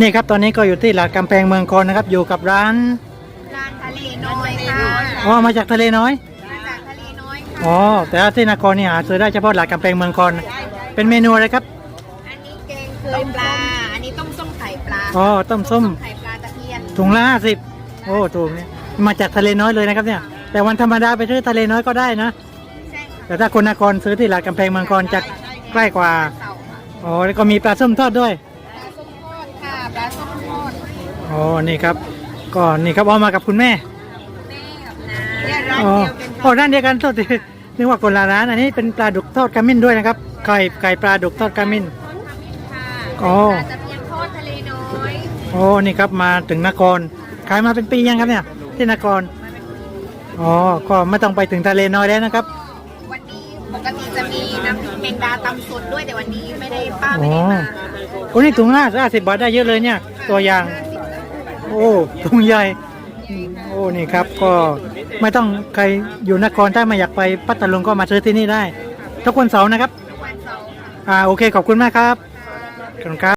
นี่ครับตอนนี้ก็อยู่ที่หลาดกำแพงเมืองคอนนะครับ อยู่กับร้านร้านทะเลน้อยค่ะอ๋อมาจากทะเลน้อยมาจากทะเลน้อยค่ะอ๋อแต่ว่าที่นครนี่หาซื้อได้เฉพาะหลาดกำแพงเมืองคอนเป็นเมนูอะไรครับ อันนี้แกงเคยปลา อันนี้ต้มส้มไข่ปลาอ๋อต้มส้มไข่ปลาตะเพียนถุงละห้าสิบโอ้ถูกเนี่ยมาจากทะเลน้อยเลยนะครับเนี่ย แต่วันธรรมดาไปซื้อทะเลน้อยก็ได้นะใช่ค่ะแต่ถ้าคนนครซื้อที่หลาดกำแพงเมืองคอนจะใกล้กว่าเสาอ๋อแล้วก็มีปลาส้มทอดด้วยปลาส้มทอ ดค่ะปลาส้มทอดอ๋อนี่ครับ ก็นี่ครับเอามากับคุณแม่แม่กับน้าเนี่ยร้านอ๋อเดียวเป็นโอ้ร้านเดียวกันโทษทีนึกว่าคนละร้านอันนี้เป็นปลาดุกทอดขมิ้นด้วยนะครับไก่ไก่ปลาดุกทอดขมิ้นค่ะอ๋อปลาตะเพียนทอดทะเลน้อยโอ้นี่ครับมาถึงนครขายมาเป็นปียังครับเนี่ย ที่นครอ๋อก็ไม่ต้องไปถึงทะเลน้อยแล้วนะครับวันนี้ปกติจะมีน้ำพริกแมงดาตำสดด้วยแต่วันนี้ไม่ได้ป้าอ๋ไม่อได้มา โอ้นี่ถุงห้าห้าสิบบาทได้เยอะเลยเนี่ย ตัวอย่าง โอ้ถุงใหญ่โอ้นี่ครับก็ไม่ต้องใครอยู่นครถ้าไม่อยากไปพัทลุงก็มาซื้อที่นี่ได้ ทุกวันเสาร์นะครับ อ่าโอเคขอบคุณมากครับขอบคุณครับ